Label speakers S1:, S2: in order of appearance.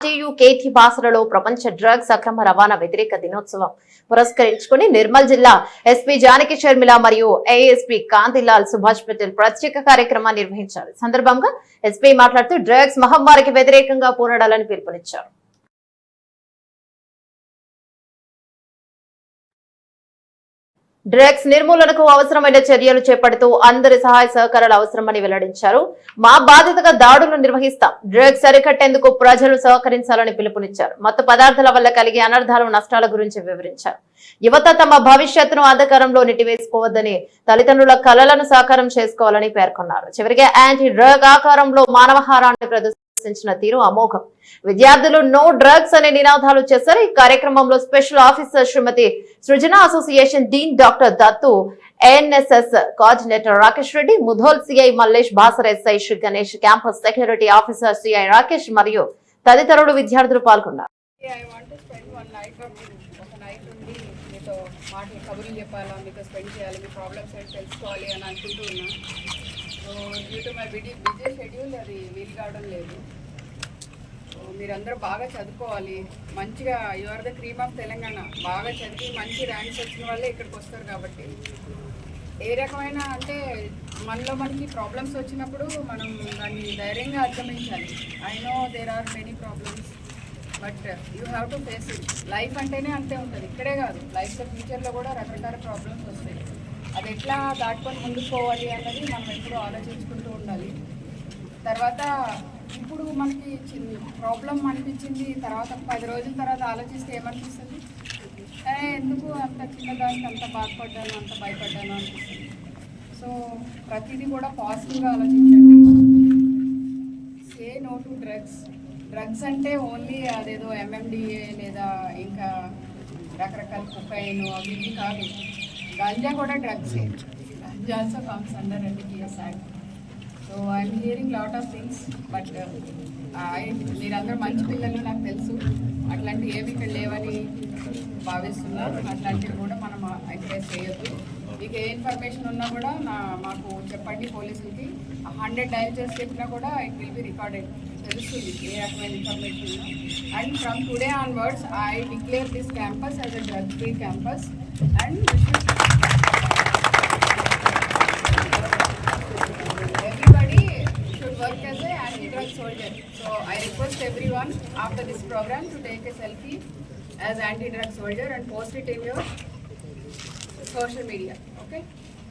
S1: TU Kethi బాసరలో ప్రపంచ drugs అక్రమ రవాణా వ్యతిరేక దినోత్సవం పురస్కరించుకుని నిర్మల్ జిల్లా ఎస్పీ జానకి షర్మిల మరియు ఏఎస్పీ కాంతిలాల్ సుభాష్ పటేల్ ప్రత్యేక కార్యక్రమాన్ని నిర్వహించారు. సందర్భంగా ఎస్పీ మాట్లాడుతూ డ్రగ్స్ మహమ్మారికి వ్యతిరేకంగా పోరాడాలని పిలుపునిచ్చారు. డ్రగ్స్ నిర్మూలనకు అవసరమైన చర్యలు చేపడుతూ అందరి సహాయ సహకారాలు అవసరమని వెల్లడించారు. మా బాధ్యతగా దాడులు నిర్వహిస్తాం. డ్రగ్స్ అరికట్టేందుకు ప్రజలు సహకరించాలని పిలుపునిచ్చారు. మత్తు పదార్థాల వల్ల కలిగే అనర్థాలు నష్టాల గురించి వివరించారు. యువత తమ భవిష్యత్తును అంధకారంలో నెట్టివేసుకోవద్దని తల్లిదండ్రుల కలలను సాకారం చేసుకోవాలని పేర్కొన్నారు. చివరిగా యాంటీ డ్రగ్ ఆకారంలో మానవహారాన్ని ప్రదర్శించిన తీరు అమోఘం. విద్యార్థులు నో డ్రగ్స్ అనే నినాదాలు చేశారు. ఈ కార్యక్రమంలో special officer Shrimati Srujana association dean doctor Dattu NSS coordinator Rakesh Reddy Mudhol CI Mallesh Basar SI Sri Ganesh campus security officer CI Rakesh మరియు తదితరులు విద్యార్థులు పాల్గొన్నారు.
S2: మీతో మాటలు కబుర్లు చెప్పాలా మీతో స్పెండ్ చేయాలి మీ ప్రాబ్లమ్స్ తెలుసుకోవాలి అని అనుకుంటూ ఉన్నా. So due to my busy busy schedule అది వీలు కావడం లేదు. సో మీరందరూ బాగా చదువుకోవాలి. మంచిగా you're the cream of Telangana. బాగా చదివి మంచి ర్యాంక్స్ వచ్చిన వాళ్ళే ఇక్కడికి వస్తారు కాబట్టి. ఏ రకమైన అంటే మనలో మనకి ప్రాబ్లమ్స్ వచ్చినప్పుడు మనం దాన్ని ధైర్యంగా అధిగమించాలి. I know there are many problems but you have to face it life అంటేనే అంతే ఉంటుంది. ఇక్కడే కాదు. లైఫ్లో ఫ్యూచర్లో కూడా రకరకాల ప్రాబ్లమ్స్ వస్తాయి. అది ఎట్లా దాటుకొని ముందుకు పోవాలి అన్నది మనం ఎప్పుడూ ఆలోచించుకుంటూ ఉండాలి. తర్వాత ఇప్పుడు మనకి ప్రాబ్లం అనిపించింది తర్వాత పది రోజుల తర్వాత ఆలోచిస్తే ఏమనిపిస్తుంది? ఎందుకు అంత చిన్నదానికి అంత బాధపడ్డాను అంత భయపడ్డాను అనిపిస్తుంది. సో ప్రతిదీ కూడా పాజిటివ్గా ఆలోచించండి. Say no to drugs. Drugs అంటే ఓన్లీ అదేదో ఎంఎండిఏ లేదా ఇంకా రకరకాల కుక్కైన్ అవి కాదు. గంజా కూడా డ్రగ్సే ganja also comes under NDPS act so I'm hearing lot of things but మీరందరూ మంచి పిల్లలు నాకు తెలుసు. అట్లాంటివి ఏమి ఇక్కడ లేవని భావిస్తున్నా అట్లాంటివి కూడా మనం uh, ఎంకరేజ్ చేయొద్దు. మీకు ఏ ఇన్ఫర్మేషన్ ఉన్నా కూడా నా మాకు చెప్పండి పోలీసులకి. హండ్రెడ్ డైల్ చేసి చెప్పినా కూడా ఇట్ విల్ బి రికార్డెడ్. తెలుస్తుంది ఏ రకమైన information and from today on onwards I declare this campus as a drug free campus. And everybody should work as a anti drug soldier so I request every one after program take selfie as anti drug and post it in social media, okay?